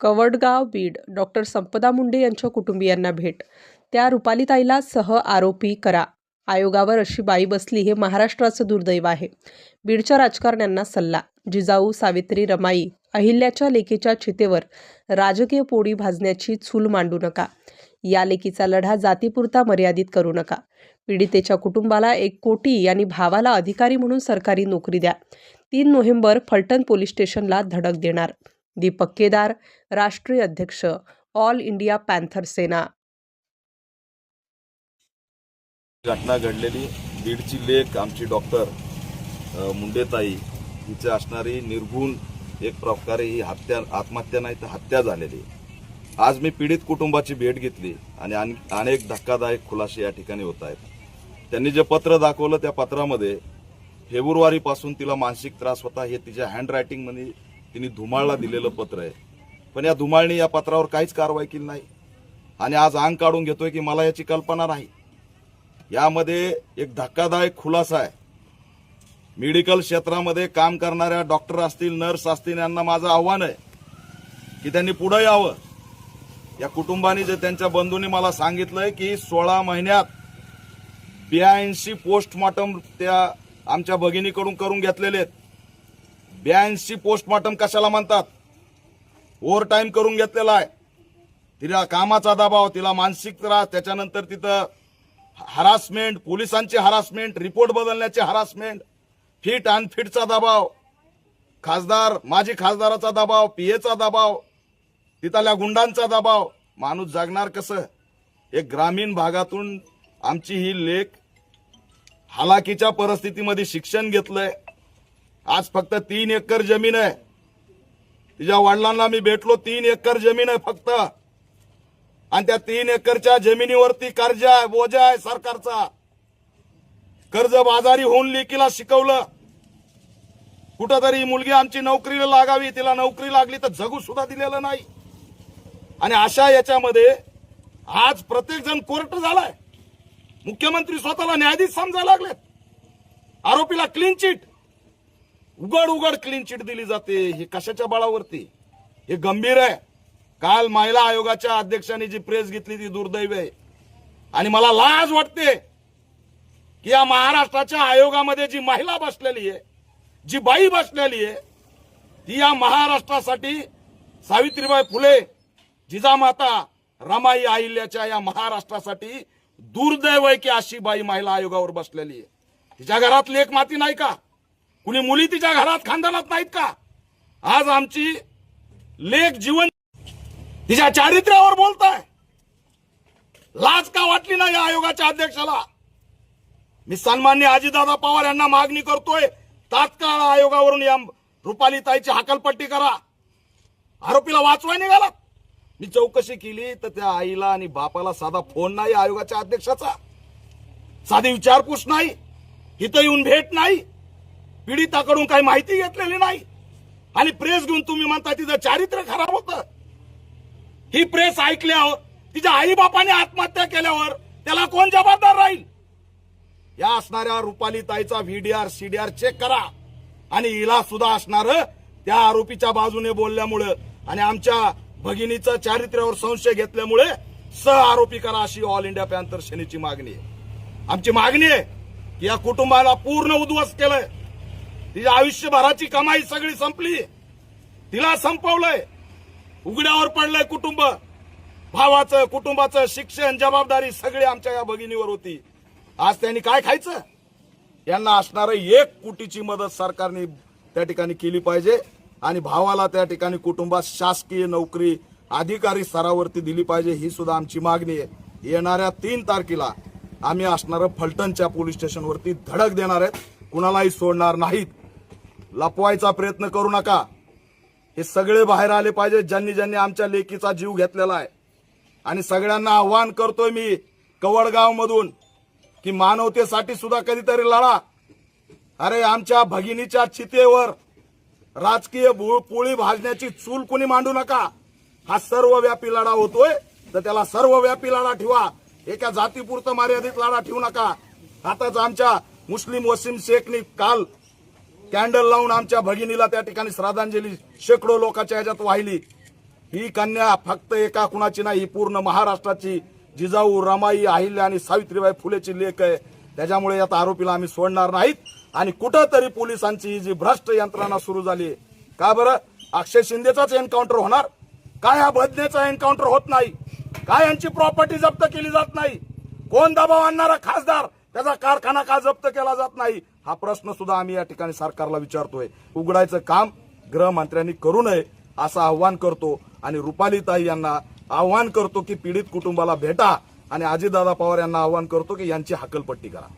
कवडगाव Beed doctor Sampada Munde यांच्या कुटुंबियांना भेट. त्या रुपालीताईला सह आरोपी करा. आयोगावर अशी बाई बसली हे महाराष्ट्राचं दुर्दैव आहे. बीडच्या राजकारण्यांना सल्ला. जिजाऊ सावित्री रमाई अहिल्याच्या लेकीच्या चितेवर राजकीय पोळी भाजण्याची चूल मांडू नका. या लेकीचा लढा जातीपुरता मर्यादित करू नका. पीडितेच्या कुटुंबाला एक कोटी आणि भावाला अधिकारी म्हणून सरकारी नोकरी द्या. तीन नोव्हेंबर फलटण पोलीस स्टेशनला धडक देणार. दीपक केदार राष्ट्रीय अध्यक्ष ऑल इंडिया पॅन्थर सेना. घटना घडलेली बीडची लेख आमची डॉक्टर मुंडेताई हिची असणारी निर्गुण एक प्रकारे ही हत्या आत्महत्या नाही तर हत्या झालेली. आज मी पीडित कुटुंबाची भेट घेतली आणि अन- अनेक धक्कादायक खुलासे या ठिकाणी होत आहेत. त्यांनी जे पत्र दाखवलं त्या पत्रामध्ये फेब्रुवारीपासून तिला मानसिक त्रास होता हे तिच्या हँडरायटिंगमध्ये तिने धुमाळला दिलेलं पत्र आहे. पण या धुमाळने या पत्रावर काहीच कारवाई केली नाही. आणि आज अंग काढून घेतोय की मला याची कल्पना नाही. यामध्ये एक धक्कादायक खुलासा आहे. मेडिकल क्षेत्रामध्ये काम करणाऱ्या डॉक्टर असतील नर्स असतील यांना माझं आव्हान आहे की त्यांनी पुढं यावं. या कुटुंबाने जे त्यांच्या बंधूंनी मला सांगितलंय की सोळा महिन्यात ब्याऐंशी पोस्टमॉर्टम त्या आमच्या भगिनीकडून करून घेतलेले आहेत. ब्याऐंशी पोस्टमॉर्टम कशाला म्हणतात? ओव्हर टाइम करून घेतलेला आहे. तिला कामाचा दबाव तिला मानसिक त्रास त्याच्यानंतर तिथं हरासमेंट पोलिसांची हरासमेंट रिपोर्ट बदलण्याची हरासमेंट फिट अनफिटचा दबाव खासदार माजी खासदाराचा दबाव पीएचा दबाव तिथल्या गुंडांचा दबाव. माणूस जागणार कसं? एक ग्रामीण भागातून आमची ही लेख हालाकीच्या परिस्थितीमध्ये शिक्षण घेतलंय. आज फक्त तीन एकर जमीन आहे. तिच्या वडिलांना मी भेटलो तीन एकर जमीन आहे फक्त. आणि त्या तीन एकरच्या जमिनीवरती कर्ज आहे बोजा आहे सरकारचा. कर्ज बाजारी होऊन लेकीला शिकवलं. कुठंतरी मुलगी आमची नोकरीला लागावी तिला नोकरी लागली तर जगू सुद्धा दिलेलं नाही. आणि अशा याच्यामध्ये आज प्रत्येक जण कोर्ट झालाय. मुख्यमंत्री स्वतःला न्यायाधीश समजायला लागलेत. आरोपीला क्लीन चिट उघड उघड क्लीन चिट दिली जाते. हे कशाच्या बळावरती? हे गंभीर आहे. काल महिला आयोगाच्या अध्यक्षांनी जी प्रेस घेतली ती दुर्दैव आहे. आणि मला लाज वाटते की या महाराष्ट्राच्या आयोगामध्ये जी महिला बसलेली आहे जी बाई बसलेली आहे ती या महाराष्ट्रासाठी सावित्रीबाई फुले जिजामाता रमाई अहिल्याच्या या महाराष्ट्रासाठी दुर्दैव आहे की अशी बाई महिला आयोगावर बसलेली आहे. तिच्या घरात लेख माती नाही का? कुणी मुली तिच्या घरात खानदानात नाहीत का? आज आमची लेख जीवन तिच्या चारित्र्यावर बोलताय. लाज का वाटली ना या आयोगाच्या अध्यक्षाला? मी सन्मान्य आजीदादा पवार यांना मागणी करतोय तात्काळ आयोगावरून या रुपाली ताईची हाकलपट्टी करा. आरोपीला वाचवाय निघाला. मी चौकशी केली तर त्या आईला आणि बापाला साधा फोन नाही आयोगाच्या अध्यक्षाचा. साधी विचारपूस नाही. इथं येऊन भेट नाही. पीडिताकडून काही माहिती घेतलेली नाही. आणि प्रेस घेऊन तुम्ही म्हणता तिचं चारित्र्य खराब होतं. ही प्रेस ऐकल्यावर तिच्या आई बापाने आत्महत्या केल्यावर त्याला कोण जबाबदार राहील? या असणाऱ्या रुपाली ताईचा व्हीडीआर सीडीआर चेक करा. आणि हिला सुद्धा असणार त्या आरोपीच्या बाजूने बोलल्यामुळं आणि आमच्या भगिनीचं चारित्र्यावर संशय घेतल्यामुळे सह आरोपी करा अशी ऑल इंडिया पॅन्थर सेनेची मागणी आहे. आमची मागणी आहे की या कुटुंबाला पूर्ण उद्ध्वस्त केलंय. तिच्या आयुष्यभराची कमाई सगळी संपली. तिला संपवलंय. उघड्यावर पडलंय कुटुंब. भावाचं कुटुंबाचं शिक्षण जबाबदारी सगळी आमच्या या भगिनीवर होती. आज त्यांनी काय खायचं? यांना असणार एक कोटीची मदत सरकारने त्या ठिकाणी केली पाहिजे आणि भावाला त्या ठिकाणी कुटुंबात शासकीय नोकरी अधिकारी स्तरावरती दिली पाहिजे ही सुद्धा आमची मागणी आहे. येणाऱ्या तीन तारखेला आम्ही असणारं फलटणच्या पोलीस स्टेशनवरती धडक देणार आहेत. कुणालाही सोडणार नाहीत. लपवायचा प्रयत्न करू नका. हे सगळे बाहेर आले पाहिजे ज्यांनी ज्यांनी आमच्या लेकीचा जीव घेतलेला आहे. आणि सगळ्यांना आव्हान करतोय मी कवडगाव मधून की मानवतेसाठी सुद्धा कधीतरी लढा. अरे आमच्या भगिनीच्या चितेवर राजकीय पोळी भाजण्याची चूल कुणी मांडू नका. हा सर्वव्यापी लढा होतोय तर त्याला सर्वव्यापी लढा ठेवा. एका जातीपुरतं मर्यादित लढा ठेवू नका. आताच आमच्या मुस्लिम वसीम शेखनी काल कॅन्डल लावून आमच्या भगिनीला त्या ठिकाणी श्रद्धांजली शेकडो लोकांच्या ह्याच्यात वाहिली. ही कन्या फक्त एका कुणाची नाही ही पूर्ण महाराष्ट्राची जिजाऊ रमाई अहिल्या आणि सावित्रीबाई फुलेची लेख आहे. त्याच्यामुळे यात आरोपीला आम्ही सोडणार नाहीत. आणि कुठंतरी पोलिसांची ही जी भ्रष्ट यंत्रणा सुरू झाली का बरं? अक्षय शिंदेचाच एन्काउंटर होणार? काय हा बदनेचा एन्काउंटर होत नाही? काय यांची प्रॉपर्टी जप्त केली जात नाही? कोण दबाव आणणारा खासदार? त्याचा कारखाना का जप्त केला जात नाही? हा प्रश्न सुद्धा आम्ही या ठिकाणी सरकारला विचारतोय. उघडायचं काम गृहमंत्र्यांनी करू नये असं आव्हान करतो. आणि रुपालीताई यांना आव्हान करतो की पीडित कुटुंबाला भेटा आणि अजितदादा पवार यांना आव्हान करतो की यांची हकलपट्टी करा.